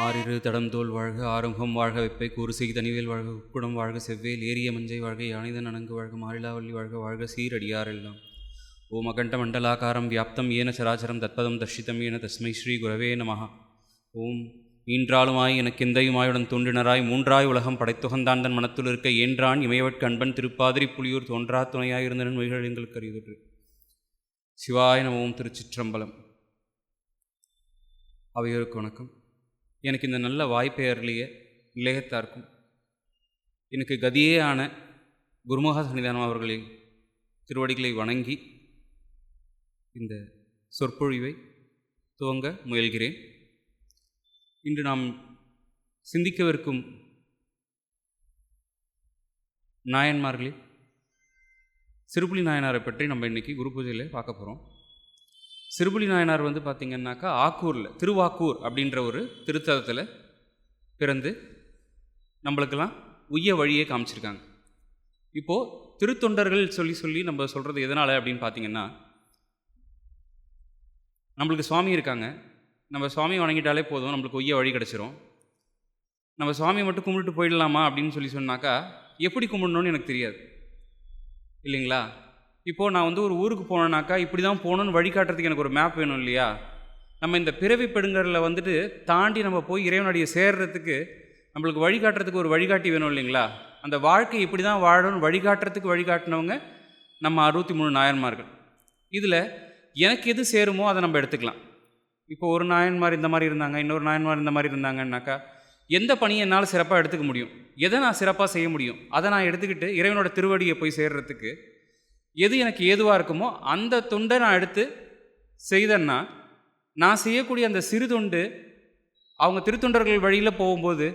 ஆறிரு தடம்தோல் வாழ்க ஆறுமுகம் வாழ்க வெப்பை கூறுசெய் தனிவேல் வாழ்க உக்குடம் வாழ்க செவ்வேல் ஏரிய மஞ்சை வாழ்க யானைதன் அணங்கு வாழ்க மாரிலாவல்லி வாழ்க வாழ்க சீரடியாரெல்லாம் ஓம் அகண்ட மண்டலாகாரம் வியாப்தம் ஏன சராச்சரம் தத்பதம் தர்ஷிதம் ஏன தஸ்மை ஸ்ரீ குரவே நமஹா. ஓம் ஈன்றாலுமாய் எனக்கு எந்தையுமாயுடன் தோன்றினராய் மூன்றாய் உலகம் படைத்துகந்தான் தன் இருக்க ஏன்றான் இமையவட்கு அன்பன் திருப்பாதிரி புலியூர் தோன்றா துணையாயிருந்தனன் மொழிகள் எங்களுக்கு அறியுது சிவாய நமோம் திருச்சிற்றம்பலம். அவையோருக்கு வணக்கம். எனக்கு இந்த நல்ல வாய்ப்பை அருளிய இளையத்தார்க்கும் எனக்கு கதியே ஆன குருமுக சன்னிதானம் அவர்களின் திருவடிகளை வணங்கி இந்த சொற்பொழிவை துவங்க முயல்கிறேன். இன்று நாம் சிந்திக்கவிருக்கும் நாயன்மார்களில் சிறுபுலி நாயனாரை பற்றி நம்ம இன்றைக்கி குரு பூஜையில் பார்க்க போகிறோம் சிறுபுலி நாயனார் வந்து பார்த்திங்கன்னாக்கா ஆக்கூரில் திருவாக்கூர் அப்படின்ற ஒரு திருத்தலத்தில் பிறந்து நம்மளுக்கெல்லாம் உய்ய வழியே காமிச்சிருக்காங்க. இப்போது திருத்தொண்டர்கள் சொல்லி சொல்லி நம்ம சொல்கிறது எதனால் அப்படின்னு பார்த்தீங்கன்னா நம்மளுக்கு சுவாமி இருக்காங்க. நம்ம சுவாமி வணங்கிட்டாலே போதும் நம்மளுக்கு உய்ய வழி கிடச்சிரும். நம்ம சுவாமியை மட்டும் கும்பிட்டு போயிடலாமா அப்படின்னு சொல்லி சொன்னாக்கா எப்படி கும்பிடணும்னு எனக்கு தெரியாது. இல்லைங்களா? இப்போது நான் வந்து ஒரு ஊருக்கு போனேனாக்கா இப்படி தான் போகணுன்னு வழிகாட்டுறதுக்கு எனக்கு ஒரு மேப் வேணும் இல்லையா? நம்ம இந்த பிறவி பெடுங்கரில் வந்துட்டு தாண்டி நம்ம போய் இறைவனுடைய சேர்றதுக்கு நம்மளுக்கு வழிகாட்டுறதுக்கு ஒரு வழிகாட்டி வேணும் இல்லைங்களா? அந்த வாழ்க்கை இப்படி தான் வாழணும்னு வழிகாட்டுறதுக்கு வழிகாட்டினவங்க நம்ம அறுபத்தி மூணு நாயன்மார்கள். இதில் எனக்கு எது சேருமோ அதை நம்ம எடுத்துக்கலாம். இப்போ ஒரு நாயன்மார் இந்த மாதிரி இருந்தாங்க இன்னொரு நாயன்மார் இந்த மாதிரி இருந்தாங்கன்னாக்கா எந்த பணியை என்னால் சிறப்பாக எடுத்துக்க முடியும்? எதை நான் சிறப்பாக செய்ய முடியும்? அதை நான் எடுத்துக்கிட்டு இறைவனோட திருவடியை போய் சேர்றதுக்கு எது எனக்கு ஏதுவாக இருக்குமோ அந்த தொண்டை நான் எடுத்து செய்தேன்னா நான் செய்யக்கூடிய அந்த சிறு தொண்டு அவங்க திருத்தொண்டர்கள் வழியில் போகும்போது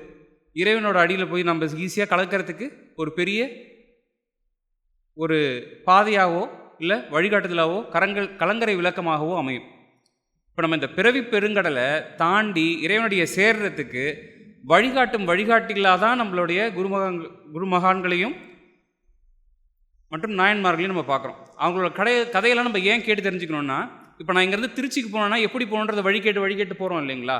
இறைவனோட அடியில் போய் நம்ம ஈஸியாக கலக்கிறதுக்கு ஒரு பெரிய ஒரு பாதையாகவோ இல்லை வழிகாட்டுதலாகவோ கரங்கள் கலங்கரை விளக்கமாகவோ அமையும். இப்போ நம்ம இந்த பிறவி பெருங்கடலை தாண்டி இறைவனுடைய சேர்றதுக்கு வழிகாட்டும் வழிகாட்டிகளாக தான் நம்மளுடைய குருமகன் குருமகான்களையும் மற்றும் நாயன்மார்களையும் நம்ம பார்க்குறோம். அவங்களோட கடை கதையெல்லாம் நம்ம ஏன் கேட்டு தெரிஞ்சுக்கணுன்னா இப்போ நான் இங்கேருந்து திருச்சிக்கு போனேன்னா எப்படி போகணுன்றத வழி கேட்டு வழி கேட்டு போகிறோம் இல்லைங்களா?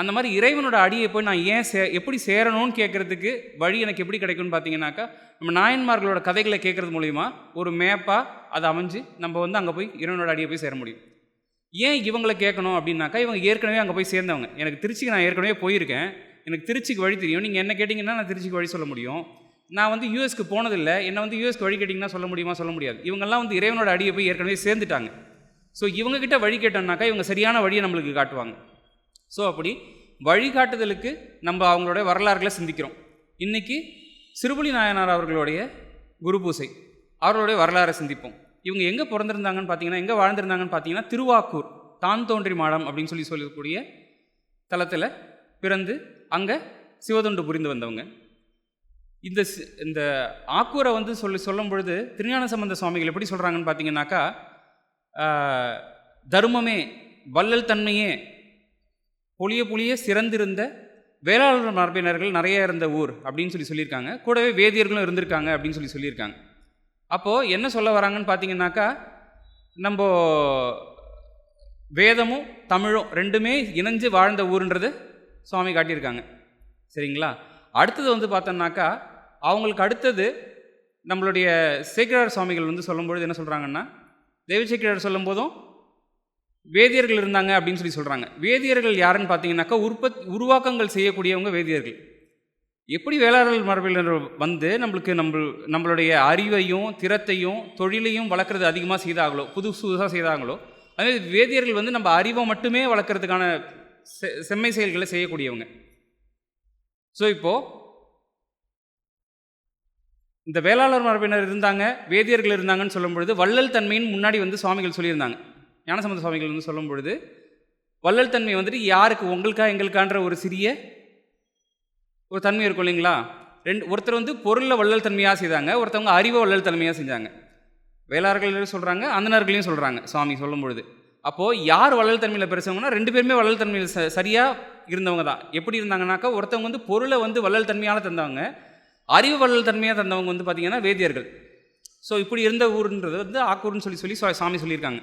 அந்த மாதிரி இறைவனோட அடியை போய் நான் ஏன் சே எப்படி சேரணும்னு கேட்குறதுக்கு வழி எனக்கு எப்படி கிடைக்கும்னு பார்த்தீங்கன்னாக்கா நம்ம நாயன்மார்களோட கதைகளை கேட்குறது மூலிமா ஒரு மேப்பாக அதை அமைஞ்சு நம்ம வந்து அங்கே போய் இறைவனோட அடியை போய் சேர முடியும். ஏன் இவங்களை கேட்கணும் அப்படின்னாக்கா இவங்க ஏற்கனவே அங்கே போய் சேர்ந்தவங்க. எனக்கு திருச்சிக்கு நான் ஏற்கனவே போயிருக்கேன். எனக்கு திருச்சிக்கு வழி தெரியும். நீங்கள் என்ன கேட்டிங்கன்னா நான் திருச்சிக்கு வழி சொல்ல முடியும். நான் வந்து யூஎஸ்க்கு போனதில்லை. என்னை வந்து யூஎஸ்க்கு வழி கேட்டிங்கன்னா சொல்ல முடியுமா? சொல்ல முடியாது. இவங்கெல்லாம் வந்து இறைவனோட அடியை போய் ஏற்கனவே சேர்ந்துட்டாங்க. ஸோ இவங்கக்கிட்ட வழி கேட்டோம்னாக்கா இவங்க சரியான வழியை நம்மளுக்கு காட்டுவாங்க. ஸோ அப்படி வழிகாட்டுதலுக்கு நம்ம அவங்களுடைய வரலாறுகளை சிந்திக்கிறோம். இன்றைக்கி சிறுபுலி நாயனார் அவர்களுடைய குரு பூசை. அவர்களுடைய வரலாறை சிந்திப்போம். இவங்க எங்கே பிறந்திருந்தாங்கன்னு பார்த்தீங்கன்னா எங்கே வாழ்ந்திருந்தாங்கன்னு பார்த்தீங்கன்னா திருவாக்கூர் தான் தோன்றி மாடம் அப்படின்னு சொல்லி சொல்லக்கூடிய தளத்தில் பிறந்து அங்கே சிவதொண்டு புரிந்து வந்தவங்க. இந்த இந்த ஆக்கூரை வந்து சொல்லி சொல்லும் பொழுது திருஞான சம்பந்த சுவாமிகள் எப்படி சொல்கிறாங்கன்னு பார்த்தீங்கன்னாக்கா தர்மமே வள்ளல் தன்மையே பொழிய பொழிய சிறந்திருந்த வேளாளர் மரபினர்கள் நிறைய இருந்த ஊர் அப்படின்னு சொல்லி சொல்லியிருக்காங்க. கூடவே வேதியர்களும் இருந்திருக்காங்க அப்படின்னு சொல்லி சொல்லியிருக்காங்க. அப்போது என்ன சொல்ல வராங்கன்னு பார்த்தீங்கன்னாக்கா நம்ம வேதமும் தமிழும் ரெண்டுமே இணைஞ்சு வாழ்ந்த ஊருன்றது சுவாமி காட்டியிருக்காங்க. சரிங்களா? அடுத்தது வந்து பார்த்தோம்னாக்கா அவங்களுக்கு அடுத்தது நம்மளுடைய சேக்கிரார் சுவாமிகள் வந்து சொல்லும்பொழுது என்ன சொல்கிறாங்கன்னா தேவி சேக்கிரார் சொல்லும்போதும் வேதியர்கள் இருந்தாங்க அப்படின்னு சொல்லி சொல்கிறாங்க வேதியர்கள் யாருன்னு பார்த்தீங்கன்னாக்கா உற்பத் உருவாக்கங்கள் செய்யக்கூடியவங்க வேதியர்கள். எப்படி வேளாளர் மரபினர் வந்து நம்மளுக்கு நம்ம நம்மளுடைய அறிவையும் திறத்தையும் தொழிலையும் வளர்க்குறது அதிகமாக செய்தாங்களோ புது புதுசாக செய்தாங்களோ அதே வேதியர்கள் வந்து நம்ம அறிவை மட்டுமே வளர்க்குறதுக்கான செ செம்மை செயல்களை செய்யக்கூடியவங்க. ஸோ இப்போது இந்த வேளாளர் மரபினர் இருந்தாங்க வேதியர்கள் இருந்தாங்கன்னு சொல்லும் பொழுது வள்ளல் தன்மையின் முன்னாடி வந்து சுவாமிகள் சொல்லியிருந்தாங்க. ஞானசம்பந்த சுவாமிகள் வந்து சொல்லும் பொழுது வள்ளல் தன்மை வந்துட்டு யாருக்கு உங்களுக்கா எங்களுக்கான்ற ஒரு சிறிய ஒரு தன்மை இருக்கும் இல்லைங்களா? ரெண்டு ஒருத்தர் வந்து பொருளில் வள்ளல் தன்மையாக செய்தாங்க ஒருத்தவங்க அறிவை வள்ளல் தன்மையாக செஞ்சாங்க. வேளாளர்கள் சொல்கிறாங்க அந்தனர்களையும் சொல்கிறாங்க சுவாமி சொல்லும் பொழுது அப்போது யார் வள்ளல் தன்மையில் பெருசவங்கன்னா ரெண்டு பேருமே வள்ளல் தன்மையில் ச சரியாக இருந்தவங்க தான். எப்படி இருந்தாங்கனாக்கா ஒருத்தவங்க வந்து பொருளை வந்து வள்ளல் தன்மையால் தந்தவங்க அறிவு வள்ளல் தன்மையாக தந்தவங்க வந்து பார்த்திங்கன்னா வேதியர்கள். ஸோ இப்படி இருந்த ஊருன்றது வந்து ஆக்கூர்னு சொல்லி சொல்லி சாமி சொல்லியிருக்காங்க.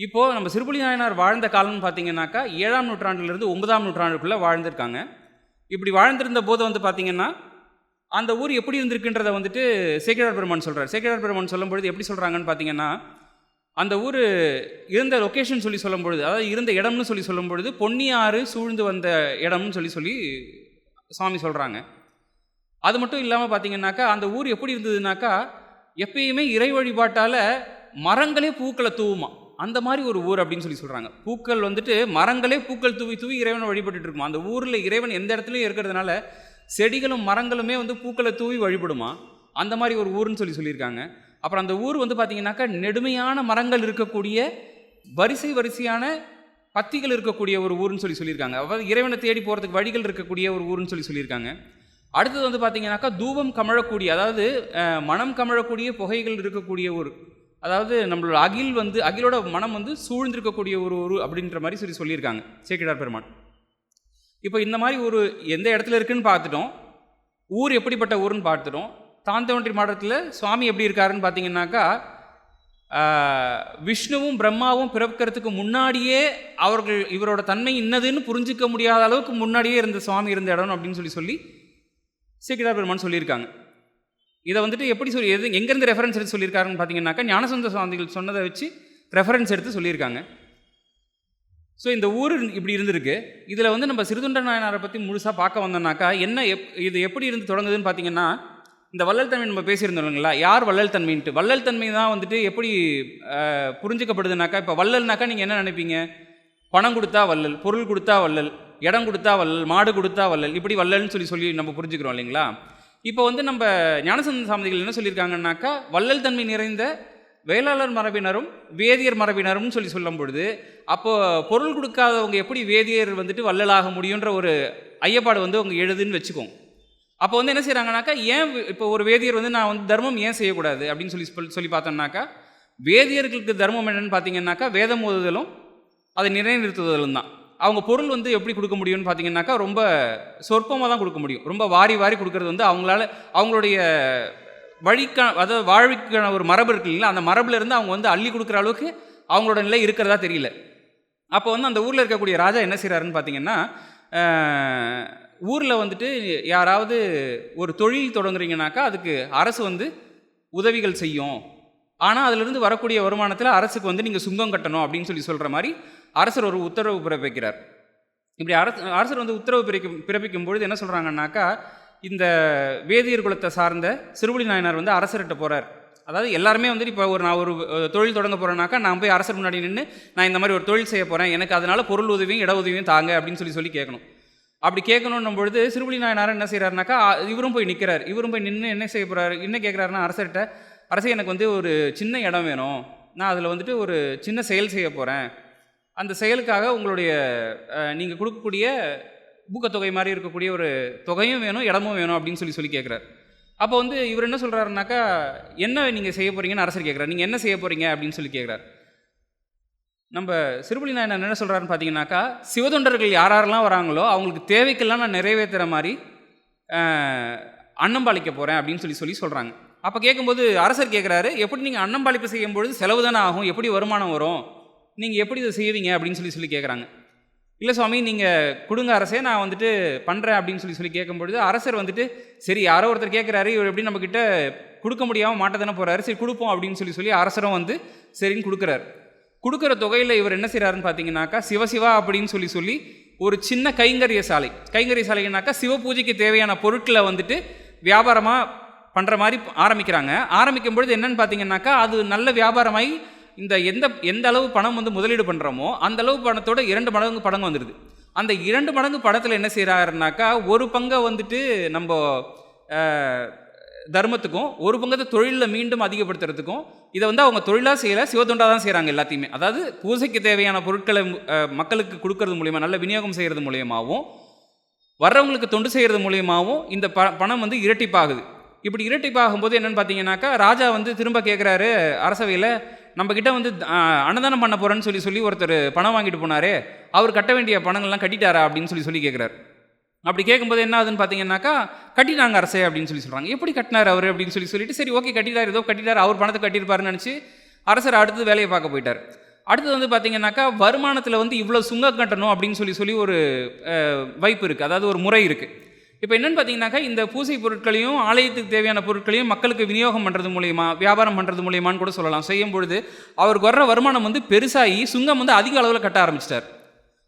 இப்போது நம்ம சிறுபுலி நாயனார் வாழ்ந்த காலம்னு பார்த்தீங்கன்னாக்கா ஏழாம் நூற்றாண்டுலேருந்து ஒன்பதாம் நூற்றாண்டுக்குள்ளே வாழ்ந்திருக்காங்க. இப்படி வாழ்ந்திருந்த போது வந்து பார்த்தீங்கன்னா அந்த ஊர் எப்படி இருந்திருக்குன்றதை வந்துட்டு சேக்கிரார் பெருமான் சொல்கிறார் சேக்கிரார் பெருமான் சொல்லும்பொழுது எப்படி சொல்கிறாங்கன்னு பார்த்தீங்கன்னா அந்த ஊர் இருந்த லொக்கேஷன் சொல்லி சொல்லும்பொழுது அதாவது இருந்த இடம்னு சொல்லி சொல்லும்பொழுது பொன்னியாறு சூழ்ந்து வந்த இடம்னு சொல்லி சொல்லி சாமி சொல்கிறாங்க அது மட்டும் இல்லாமல் பார்த்தீங்கன்னாக்கா அந்த ஊர் எப்படி இருந்ததுனாக்கா எப்பயுமே இறை வழிபாட்டால் மரங்களே பூக்களை தூவுமா. அந்த மாதிரி ஒரு ஊர் அப்படின்னு சொல்லி சொல்கிறாங்க பூக்கள் வந்துட்டு மரங்களே பூக்கள் தூவி தூவி இறைவனை வழிபட்டுட்டு இருக்குமா. அந்த ஊரில் இறைவன் எந்த இடத்துலையும் இருக்கிறதுனால செடிகளும் மரங்களுமே வந்து பூக்களை தூவி வழிபடுமா. அந்த மாதிரி ஒரு ஊர்னு சொல்லி சொல்லியிருக்காங்க. அப்புறம் அந்த ஊர் வந்து பார்த்தீங்கன்னாக்கா நெடுமையான மரங்கள் இருக்கக்கூடிய வரிசை வரிசையான பத்திகள் இருக்கக்கூடிய ஒரு ஊர்னு சொல்லி சொல்லியிருக்காங்க. அதாவது இறைவனை தேடி போகிறதுக்கு வழிகள் இருக்கக்கூடிய ஒரு ஊர்னு சொல்லி சொல்லியிருக்காங்க. அடுத்தது வந்து பார்த்தீங்கன்னாக்கா தூபம் கமழக்கூடிய அதாவது மனம் கமழக்கூடிய புகைகள் இருக்கக்கூடிய ஒரு அதாவது நம்மளோட அகில் வந்து அகிலோட மனம் வந்து சூழ்ந்திருக்கக்கூடிய ஒரு ஊர் அப்படின்ற மாதிரி சொல்லி சொல்லியிருக்காங்க சேக்கிடார் பெருமான் இப்போ இந்த மாதிரி ஒரு எந்த இடத்துல இருக்குன்னு பார்த்துட்டோம். ஊர் எப்படிப்பட்ட ஊருன்னு பார்த்துட்டோம். தாந்தவன்றி மாடத்தில் சுவாமி எப்படி இருக்காருன்னு பார்த்தீங்கன்னாக்கா விஷ்ணுவும் பிரம்மாவும் பிறக்கிறதுக்கு முன்னாடியே அவர்கள் இவரோட தன்மை இன்னதுன்னு புரிஞ்சிக்க முடியாத அளவுக்கு முன்னாடியே இருந்த சுவாமி இருந்த இடம் அப்படின்னு சொல்லி சொல்லி சேக்கிடார் பெருமான் சொல்லியிருக்காங்க. இதை வந்துட்டு எப்படி சொல்லி எது எங்கேருந்து ரெஃபரன்ஸ் எடுத்து சொல்லியிருக்காருன்னு பார்த்தீங்கன்னாக்கா ஞானசுந்தர சுவாமிகள் சொன்னதை வச்சு ரெஃபரன்ஸ் எடுத்து சொல்லியிருக்காங்க. ஸோ இந்த ஊர் இப்படி இருந்திருக்கு. இதில் வந்து நம்ம சிறுதுண்ட நாயனாரை பற்றி முழுசாக பார்க்க வந்தோம்னாக்கா என்ன எப் இது எப்படி இருந்து தொடங்குதுன்னு பார்த்தீங்கன்னா இந்த வள்ளல் தன்மை நம்ம பேசியிருந்தோம் இல்லைங்களா? யார் வள்ளல் தன்மைன்ட்டு? வள்ளல் தன்மை தான் வந்துட்டு எப்படி அஹ், புரிஞ்சுக்கப்படுதுனாக்கா இப்போ வள்ளல்னாக்கா நீங்கள் என்ன நினைப்பீங்க? பணம் கொடுத்தா வள்ளல் பொருள் கொடுத்தா வள்ளல். இடம் கொடுத்தா வள்ளல் மாடு கொடுத்தா வள்ளல் இப்படி வள்ளல்னு சொல்லி சொல்லி நம்ம புரிஞ்சுக்கிறோம் இல்லைங்களா? இப்போ வந்து நம்ம ஞானசந்த சாமிகள் என்ன சொல்லியிருக்காங்கன்னாக்கா வள்ளல் தன்மை நிறைந்த வேளாளர் மரபினரும் வேதியர் மரபினரும் சொல்லி சொல்லும் பொழுது அப்போ பொருள் கொடுக்காதவங்க எப்படி வேதியர் வந்துட்டு வள்ளலாக முடியுன்ற ஒரு ஐயப்பாடு வந்து அவங்க எழுதுன்னு வச்சுக்கோங்க. அப்போ வந்து என்ன செய்கிறாங்கனாக்கா ஏன் இப்போ ஒரு வேதியர் வந்து நான் வந்து தர்மம் ஏன் செய்யக்கூடாது அப்படின்னு சொல்லி சொல் சொல்லி பார்த்தோம்னாக்கா வேதியர்களுக்கு தர்மம் என்னென்னு பார்த்தீங்கன்னாக்கா வேதம் ஓதுதலும் அதை நிலைநிறுத்துதலும் தான். அவங்க பொருள் வந்து எப்படி கொடுக்க முடியும்னு பார்த்தீங்கன்னாக்கா ரொம்ப சொற்பமாக தான் கொடுக்க முடியும். ரொம்ப வாரி வாரி கொடுக்கறது வந்து அவங்களால அவங்களுடைய வழிக்கான அதாவது வாழ்விக்கான ஒரு மரபு இருக்கு இல்லைங்களா? அந்த மரபுலேருந்து அவங்க வந்து அள்ளி கொடுக்குற அளவுக்கு அவங்களோட நிலை இருக்கிறதா தெரியல. அப்போ வந்து அந்த ஊரில் இருக்கக்கூடிய ராஜா என்ன செய்கிறாருன்னு பார்த்தீங்கன்னா ஊரில் வந்துட்டு யாராவது ஒரு தொழில் தொடங்குறீங்கனாக்கா அதுக்கு அரசு வந்து உதவிகள் செய்யும். ஆனால் அதிலிருந்து வரக்கூடிய வருமானத்தில் அரசுக்கு வந்து நீங்கள் சுங்கம் கட்டணும் அப்படின்னு சொல்லி சொல்கிற மாதிரி அரசர் ஒரு உத்தரவு பிறப்பிக்கிறார். இப்படி அரசு அரசர் வந்து உத்தரவு பிறப்பிக்கும் பிறப்பிக்கும் பொழுது என்ன சொல்கிறாங்கன்னாக்கா இந்த வேதியர் குலத்தை சார்ந்த சிறுபுலி நாயனார் வந்து அரசர்கிட்ட போகிறார் அதாவது எல்லாருமே வந்துட்டு இப்போ ஒரு நான் ஒரு தொழில் தொடங்க போகிறேன்னாக்கா நான் போய் அரசர் முன்னாடி நின்று நான் இந்த மாதிரி ஒரு தொழில் செய்ய போகிறேன் எனக்கு அதனால் பொருள் உதவியும் இட உதவியும் தாங்க அப்படின்னு சொல்லி சொல்லி கேட்கணும். அப்படி கேட்கணுன்னும் பொழுது சிறுபுலி நாயனார் என்ன செய்கிறாருனாக்கா இவரும் போய் நிற்கிறார் இவரும் போய் நின்று என்ன செய்ய போகிறாரு என்ன கேட்குறாருன்னா அரசர்கிட்ட அரசே எனக்கு வந்து ஒரு சின்ன இடம் வேணும். நான் அதில் வந்துட்டு ஒரு சின்ன செயல் செய்ய போகிறேன் அந்த செயலுக்காக உங்களுடைய நீங்கள் கொடுக்கக்கூடிய ஊக்கத்தொகை மாதிரி இருக்கக்கூடிய ஒரு தொகையும் வேணும் இடமும் வேணும் அப்படின்னு சொல்லி சொல்லி கேட்குறாரு அப்போ வந்து இவர் என்ன சொல்கிறாருனாக்கா என்ன நீங்கள் செய்ய போகிறீங்கன்னு அரசர் கேட்குறாரு நீங்கள் என்ன செய்ய போகிறீங்க அப்படின்னு சொல்லி கேட்குறாரு நம்ம சிறுபுலி நாயனர் என்ன சொல்கிறாருன்னு பார்த்தீங்கன்னாக்கா சிவதொண்டர்கள் யார் யாரெல்லாம் வராங்களோ அவங்களுக்கு தேவைக்கெல்லாம் நான் நிறைவேற்றுற மாதிரி அன்னம்பாளிக்க போகிறேன் அப்படின்னு சொல்லி சொல்லி சொல்கிறாங்க அப்போ கேட்கும்போது அரசர் கேட்குறாரு எப்படி நீங்கள் அன்னம்பாளிப்பு செய்யும் பொழுது செலவு தானே ஆகும்? எப்படி வருமானம் வரும்? நீங்கள் எப்படி இதை செய்வீங்க? அப்படின்னு சொல்லி சொல்லி கேட்குறாங்க இல்லை சுவாமி நீங்கள் கொடுங்க அரசே நான் வந்துட்டு பண்ணுறேன் அப்படின்னு சொல்லி சொல்லி கேட்கும்பொழுது அரசர் வந்துட்டு சரி யாரோ ஒருத்தர் கேட்குறாரு இவர் எப்படி நம்மக்கிட்ட கொடுக்க முடியாமல் மாட்ட தானே போகிறாரு சரி கொடுப்போம் அப்படின்னு சொல்லி சொல்லி அரசரும் வந்து சரின்னு கொடுக்குறாரு. கொடுக்குற தொகையில் இவர் என்ன செய்கிறாருன்னு பார்த்தீங்கன்னாக்கா சிவசிவா அப்படின்னு சொல்லி சொல்லி ஒரு சின்ன கைங்கரிய சாலை. கைங்கரிய சாலைனாக்கா சிவ பூஜைக்கு தேவையான பொருட்களை வந்துட்டு வியாபாரமாக பண்ணுற மாதிரி ஆரம்பிக்கிறாங்க. ஆரம்பிக்கும் பொழுது என்னென்னு பார்த்தீங்கன்னாக்கா அது நல்ல வியாபாரமாகி இந்த எந்த எந்த அளவு பணம் வந்து முதலீடு பண்ணுறோமோ அந்த அளவு பணத்தோட இரண்டு மடங்கு படங்கு வந்துடுது அந்த இரண்டு மடங்கு படத்தில் என்ன செய்கிறாருனாக்கா ஒரு பங்கை வந்துட்டு நம்ம தர்மத்துக்கும் ஒரு பங்கத்தை தொழிலில் மீண்டும் அதிகப்படுத்துறதுக்கும் இதை வந்து அவங்க தொழிலாக செய்யலை சிவத்தொண்டாக தான் செய்கிறாங்க எல்லாத்தையுமே. அதாவது பூஜைக்கு தேவையான பொருட்களை மக்களுக்கு கொடுக்கறது மூலியமாக நல்ல விநியோகம் செய்கிறது மூலியமாகவும் வர்றவங்களுக்கு தொண்டு செய்கிறது மூலியமாகவும் இந்த ப பணம் வந்து இரட்டிப்பாகுது. இப்படி இரட்டிப்பாகும்போது என்னென்னு பார்த்தீங்கன்னாக்கா ராஜா வந்து திரும்ப கேட்குறாரு அரசவையில் நம்மக்கிட்ட வந்து அன்னதானம் பண்ண போகிறேன்னு சொல்லி சொல்லி ஒருத்தர் பணம் வாங்கிட்டு போனாரு. அவர் கட்ட வேண்டிய பணங்கள்லாம் கட்டிட்டாரா? அப்படின்னு சொல்லி சொல்லி கேட்குறாரு அப்படி கேட்கும்போது என்ன ஆகுதுன்னு பார்த்தீங்கன்னாக்கா கட்டிட்டாங்க அரசே அப்படின்னு சொல்லி சொல்கிறாங்க எப்படி கட்டினார் அவர்? அப்படின்னு சொல்லி சொல்லிட்டு சரி ஓகே கட்டிட்டார் ஏதோ கட்டிட்டார் அவர் பணத்தை கட்டியிருப்பாருன்னு நினச்சி அரசர் அடுத்தது வேலையை பார்க்க போயிட்டார். அடுத்தது வந்து பார்த்தீங்கன்னாக்கா வருமானத்தில் வந்து இவ்வளோ சுங்கம் கட்டணும் அப்படின்னு சொல்லி சொல்லி ஒரு வைப்பு இருக்குது அதாவது ஒரு முறை இருக்குது இப்போ என்னென்னு பார்த்தீங்கன்னாக்கா இந்த பூசை பொருட்களையும் ஆலயத்துக்கு தேவையான பொருட்களையும் மக்களுக்கு விநியோகம் பண்ணுறது மூலியமா வியாபாரம் பண்ணுறது மூலியமான்னு கூட சொல்லலாம். செய்யும் பொழுது அவருக்கு வர்ற வருமானம் வந்து பெருசாகி சுங்கம் வந்து அதிக அளவில் கட்ட ஆரம்பிச்சிட்டார்.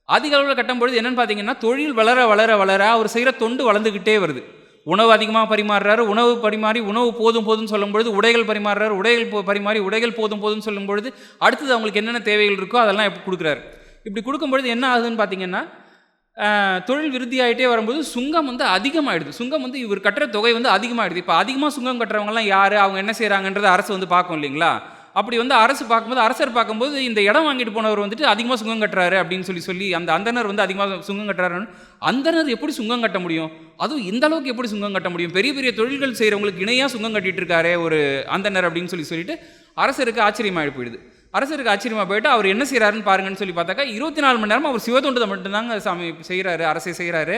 அதிக அளவில் கட்டும்பொழுது என்னென்னு பார்த்தீங்கன்னா தொழில் வளர வளர வளர அவர் செய்கிற தொண்டு வளர்ந்துக்கிட்டே வருது. உணவு அதிகமாக பரிமாறுறாரு உணவு பரிமாறி உணவு போதும் போதும்னு சொல்லும்பொழுது உடைகள் பரிமாறுறாரு உடைகள் பரிமாறி உடைகள் போதும் போதும்னு சொல்லும்பொழுது அடுத்தது அவங்களுக்கு என்னென்ன தேவைகள் இருக்கோ அதெல்லாம் எப்படி கொடுக்குறாரு. இப்படி கொடுக்கும்பொழுது என்ன ஆகுதுன்னு பார்த்தீங்கன்னா தொழில் தொழில் விருத்தியாயிட்டே வரும்போது சுங்கம் வந்து அதிகமாகிடுது சுங்கம் வந்து இவர் கட்டுற தொகை வந்து அதிகமாகிடுது இப்போ அதிகமாக சுங்கம் கட்டுறவங்கலாம் யார்? அவங்க என்ன செய்கிறாங்கன்றத அரசு வந்து பார்க்கும் இல்லைங்களா? அப்படி வந்து அரசு பார்க்கும்போது அரசர் பார்க்கும்போது இந்த இடம் வாங்கிட்டு போனவர் வந்துட்டு அதிகமாக சுங்கம் கட்டுறாரு அப்படின்னு சொல்லி சொல்லி அந்த அந்தனர் வந்து அதிகமாக சுங்கம் கட்டுறாருன்னு அந்தனர் எப்படி சுங்கம் கட்ட முடியும்? அதுவும் இந்த அளவுக்கு எப்படி சுங்கம் கட்ட முடியும்? பெரிய பெரிய தொழில்கள் செய்கிறவங்களுக்கு இணையாக சுங்கம் கட்டிட்டு இருக்காரே ஒரு அந்தனர் அப்படின்னு சொல்லி சொல்லிட்டு அரசருக்கு ஆச்சரியமாகி போயிடுது. அரசருக்கு ஆச்சரியமாக போயிட்டு அவர் என்ன செய்கிறாருன்னு பாருங்கன்னு சொல்லி பார்த்தாக்கா இருபத்தி நாலு மணி நேரம் அவர் சிவத்தொண்டதை மட்டும்தாங்க சாமி செய்கிறாரு அரசை செய்கிறாரு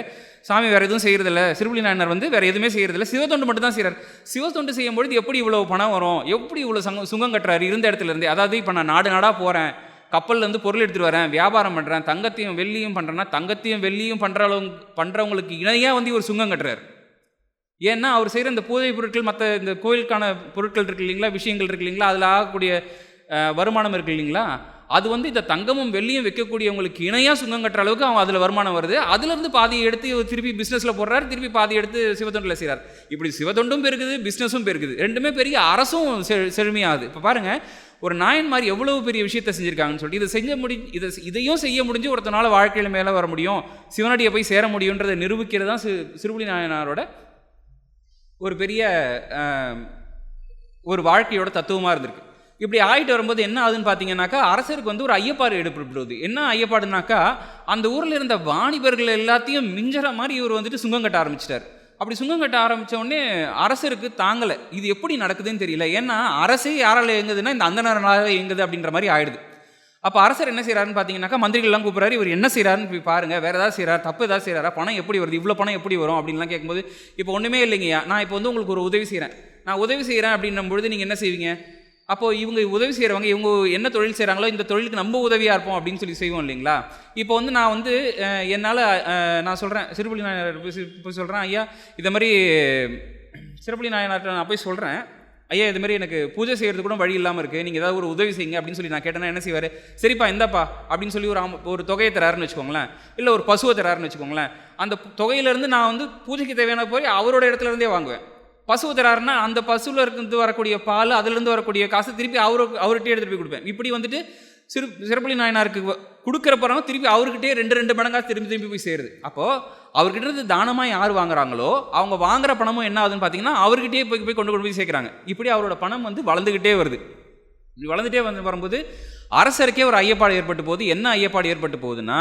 சாமி வேறு எதுவும் செய்கிறதில்ல சிறுபுலி நாயனர் வந்து வேறு எதுவுமே செய்கிறதில்ல சிவத்தொண்டு மட்டும் தான் செய்கிறார் சிவத்தொண்டு செய்யும்பொழுது எப்படி இவ்வளோ பணம் வரும்? எப்படி இவ்வளோ சங்கம் சுங்கம் கட்டுறாரு? இருந்த இடத்துல இருந்து. அதாவது இப்போ நான் நாடு நாடாக போகிறேன் கப்பல்லேருந்து பொருள் எடுத்துகிட்டு வரேன். வியாபாரம் பண்ணுறேன் தங்கத்தையும் வெள்ளியும் பண்ணுறேன்னா தங்கத்தையும் வெள்ளியும் பண்ணுற அளவு பண்ணுறவங்களுக்கு இணையாக வந்து ஒரு சுங்கம் கட்டுறாரு. ஏன்னா அவர் செய்கிற இந்த பூஜை பொருட்கள் மற்ற இந்த கோயிலுக்கான பொருட்கள் இருக்கு இல்லைங்களா? விஷயங்கள் இருக்கு இல்லைங்களா? அதில் ஆகக்கூடிய வருமானம் இருக்கு இல்லைங்களா? அது வந்து இந்த தங்கமும் வெள்ளியும் வைக்கக்கூடியவங்களுக்கு இணையாக சுங்கம் கட்டுற அளவுக்கு அவன் அதில் வருமானம் வருது. அதுலேருந்து பாதியை எடுத்து திருப்பி பிஸ்னஸில் போடுறாரு திருப்பி பாதி எடுத்து சிவத்தொண்டில் செய்கிறார் இப்படி சிவத்தொண்டும் பெருக்குது பிஸ்னஸும் பெருக்குது ரெண்டுமே பெரிய அரசும் செ செழுமையாகுது. இப்போ பாருங்கள் ஒரு நாயன் மாதிரி எவ்வளவு பெரிய விஷயத்தை செஞ்சுருக்காங்கன்னு சொல்லிட்டு இதை செஞ்ச முடி இதை இதையும் செய்ய முடிஞ்சு ஒருத்தனால வாழ்க்கையில் மேலே வர முடியும். சிவனடியை போய் சேர முடியுன்றதை நிரூபிக்கிறது தான் சி சிறுபுலி நாயனாரோட ஒரு பெரிய ஒரு வாழ்க்கையோட தத்துவமாக இருந்திருக்கு. இப்படி ஆகிட்டு வரும்போது என்ன ஆகுதுன்னு பார்த்தீங்கன்னாக்கா அரசருக்கு வந்து ஒரு ஐயப்பாடு எடுப்படுது என்ன ஐயப்பாடுனாக்கா அந்த ஊரில் இருந்த வாணிபர்கள் எல்லாத்தையும் மிஞ்சற மாதிரி இவர் வந்துட்டு சுங்கம் கட்ட ஆரம்பிச்சிட்டார். அப்படி சுங்கம் கட்ட ஆரம்பித்த உடனே அரசருக்கு தாங்கலை. இது எப்படி நடக்குதுன்னு தெரியல. ஏன்னா அரசே யாரால் இயங்குதுன்னா இந்த அந்தனரால இயங்குது அப்படின்ற மாதிரி ஆயிடுது. அப்போ அரசர் என்ன செய்கிறாருன்னு பார்த்தீங்கன்னாக்கா மந்திரிகள்லாம் கூப்பிட்றாரு. இவர் என்ன செய்கிறாருன்னு போய் பாருங்க. வேறு ஏதாவது செய்கிறார் தப்பு ஏதாவது செய்கிறாரா பணம் எப்படி வருது? இவ்வளோ பணம் எப்படி வரும்? அப்படின்லாம் கேட்கும்போது இப்போ ஒன்றுமே இல்லைங்கய்யா. நான் இப்போ வந்து உங்களுக்கு ஒரு உதவி செய்கிறேன் நான் உதவி செய்கிறேன் அப்படின்னும் பொழுது நீங்கள் என்ன செய்வீங்க? அப்போ இவங்க உதவி செய்கிறவங்க இவங்க என்ன தொழில் செய்கிறாங்களோ இந்த தொழிலுக்கு நம்ம உதவியாக இருப்போம் அப்படின்னு சொல்லி செய்வோம் இல்லைங்களா? இப்போ வந்து நான் வந்து என்னால் நான் சொல்கிறேன் சிறுபுலி நாயனார் போய் சொல்கிறேன் ஐயா இதை மாதிரி சிறுபுலி நாயனார்கிட்ட நான் போய் சொல்கிறேன் ஐயா இது மாதிரி எனக்கு பூஜை செய்கிறது கூட வழி இல்லாமல் இருக்குது நீங்கள் ஏதாவது ஒரு உதவி செய்யுங்க அப்படின்னு சொல்லி நான் கேட்டேன்னா என்ன செய்வார்? சரிப்பா இந்தாப்பா அப்படின்னு சொல்லி ஒரு அம் ஒரு தொகையை தராருன்னு வச்சுக்கோங்களேன். இல்லை ஒரு பசுவை தராருன்னு வச்சுக்கோங்களேன். அந்த தொகையிலேருந்து நான் வந்து பூஜைக்கு தேவையான போய் அவரோட இடத்துலேருந்தே வாங்குவேன். பசு தராருன்னா அந்த பசுவில் இருந்து வரக்கூடிய பால் அதுலேருந்து வரக்கூடிய காசு திருப்பி அவருக்கு அவர்கிட்டே எடுத்துகிட்டு போய் கொடுப்பேன். இப்படி வந்துட்டு சிறு சிறப்புலி நாயனாருக்கு கொடுக்குற பணம் திருப்பி அவர்கிட்டே ரெண்டு ரெண்டு மடங்காக திரும்பி திரும்பி போய் சேருது. அப்போது அவர்கிட்ட இருந்து தானமாக யார் வாங்குறாங்களோ அவங்க வாங்குற பணமும் என்ன ஆகுதுன்னு பார்த்தீங்கன்னா அவர்கிட்டயே போய் போய் கொண்டு கொண்டு போய் சேர்க்குறாங்க. இப்படி அவரோட பணம் வந்து வளர்ந்துக்கிட்டே வருது. இப்படி வளர்ந்துட்டே வந்து வரும்போது அரசருக்கே ஒரு ஐயப்பாடு ஏற்பட்டு போகுது. என்ன ஐயப்பாடு ஏற்பட்டு போகுதுன்னா